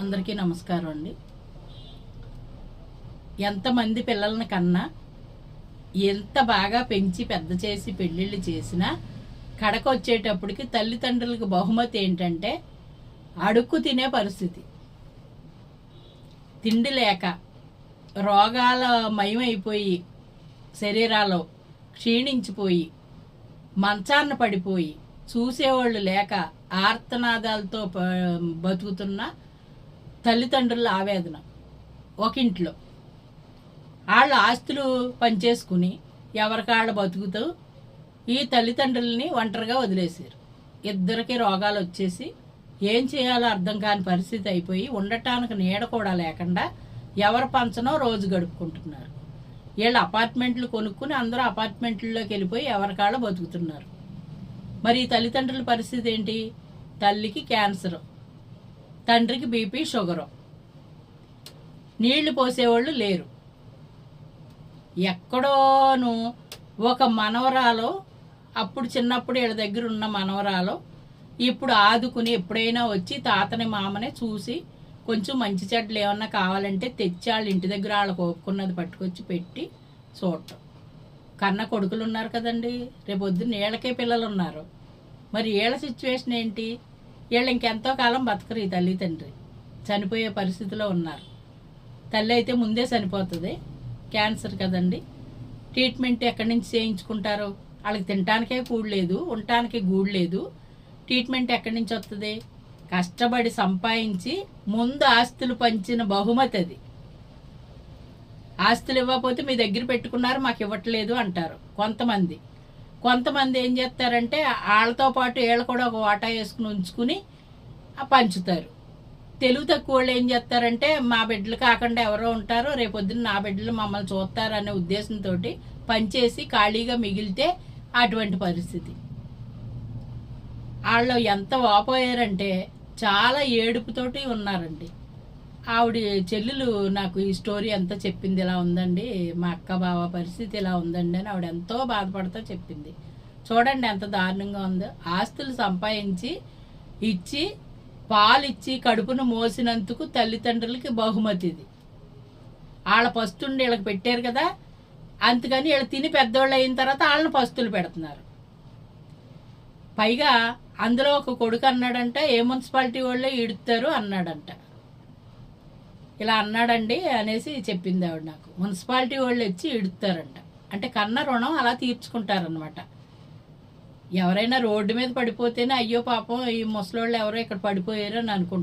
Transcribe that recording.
అందరికీ నమస్కారం అండి. ఎంతమంది పిల్లలను కన్నా ఎంత బాగా పెంచి పెద్ద చేసి పెళ్ళిళ్ళు చేసినా కడకొచ్చేటప్పటికి తల్లిదండ్రులకు బహుమతి ఏంటంటే అడుక్కు తినే పరిస్థితి. తిండి లేక రోగాల మయమైపోయి శరీరాలు క్షీణించిపోయి మంచాన్న పడిపోయి చూసేవాళ్ళు లేక ఆర్తనాదాలతో బతుకుతున్న తల్లిదండ్రుల ఆవేదన. ఒక ఇంట్లో. వాళ్ళ ఆస్తులు పనిచేసుకుని ఎవరికాళ్ళ బతుకుతూ ఈ తల్లిదండ్రులని ఒంటరిగా వదిలేశారు. ఇద్దరికి రోగాలు వచ్చేసి ఏం చేయాలో అర్థం కాని పరిస్థితి అయిపోయి ఉండటానికి నీడ కూడా లేకుండా ఎవరు పంచనో రోజు గడుపుకుంటున్నారు. వీళ్ళు అపార్ట్మెంట్లు కొనుక్కుని అందరూ అపార్ట్మెంట్లలోకి వెళ్ళిపోయి ఎవరికాళ్ళ బతుకుతున్నారు. మరి ఈ తల్లిదండ్రుల పరిస్థితి ఏంటి? తల్లికి క్యాన్సర్. తండ్రికి బీపీ షుగరు. నీళ్ళు పోసేవాళ్ళు లేరు. ఎక్కడోను ఒక మనవరాలో అప్పుడు చిన్నప్పుడు వీళ్ళ దగ్గర ఉన్న మనవరాలో ఇప్పుడు ఆదుకుని ఎప్పుడైనా వచ్చి తాతని మామనే చూసి కొంచెం మంచి చెడ్డలు ఏమన్నా కావాలంటే తెచ్చి వాళ్ళ ఇంటి దగ్గర వాళ్ళకి ఒప్పుకున్నది పట్టుకొచ్చి పెట్టి చూడటం కన్న కొడుకులు ఉన్నారు కదండి. రేపు పొద్దున్న వీళ్ళకే పిల్లలు ఉన్నారు. మరి వీళ్ళ సిచ్యువేషన్ ఏంటి? వీళ్ళు ఇంకెంతో కాలం బతకరు ఈ తల్లి తండ్రి. చనిపోయే పరిస్థితిలో ఉన్నారు. తల్లి అయితే ముందే చనిపోతుంది. క్యాన్సర్ కదండి. ట్రీట్మెంట్ ఎక్కడి నుంచి చేయించుకుంటారు? వాళ్ళకి తినటానికే కూడు లేదు ఉండటానికి గూడు లేదు. ట్రీట్మెంట్ ఎక్కడి నుంచి వస్తుంది కష్టపడి సంపాదించి ముందు ఆస్తులు పంచిన బహుమతి అది. ఆస్తులు ఇవ్వకపోతే మీ దగ్గర పెట్టుకున్నారు మాకు ఇవ్వట్లేదు అంటారు కొంతమంది. కొంతమంది ఏం చేస్తారంటే వాళ్ళతో పాటు వీళ్ళు కూడా ఒక వాటా వేసుకుని ఉంచుకుని పంచుతారు. తెలుగు తక్కువ వాళ్ళు ఏం చేస్తారంటే మా బిడ్డలు కాకుండా ఎవరో ఉంటారో రేపొద్దున నా బిడ్డలు మమ్మల్ని చూస్తారనే ఉద్దేశంతో పనిచేసి ఖాళీగా మిగిలితే అటువంటి పరిస్థితి. వాళ్ళు ఎంత వాపోయారంటే చాలా ఏడుపుతోటి ఉన్నారండి. ఆవిడ చెల్లెలు నాకు ఈ స్టోరీ అంతా చెప్పింది ఇలా ఉందండి మా అక్క బావ పరిస్థితి ఇలా ఉందండి అని ఆవిడ ఎంతో బాధపడతా చెప్పింది. చూడండి ఎంత దారుణంగా ఉందో. ఆస్తులు సంపాదించి ఇచ్చి పాలు ఇచ్చి కడుపును మోసినందుకు తల్లిదండ్రులకి బహుమతి ఇది. వాళ్ళ పస్తుండి వీళ్ళకి పెట్టారు కదా అందుకని వీళ్ళు తిని పెద్దోళ్ళు అయిన తర్వాత వాళ్ళని పస్తులు పెడుతున్నారు. పైగా అందులో ఒక కొడుకు అన్నాడంట ఏ మున్సిపాలిటీ వాళ్ళే ఇడుతారు అన్నాడంట. ఇలా అన్నాడండి అనేసి చెప్పింది ఆవిడ నాకు. మున్సిపాలిటీ వాళ్ళు వచ్చి ఇడుతారంట. అంటే కన్న రుణం అలా తీర్చుకుంటారనమాట ఎవరైనా రోడ్డు మీద పడిపోతేనే అయ్యో పాపం ఈ ముసలోళ్ళు ఎవరో ఇక్కడ పడిపోయారు అని అనుకుంటారు.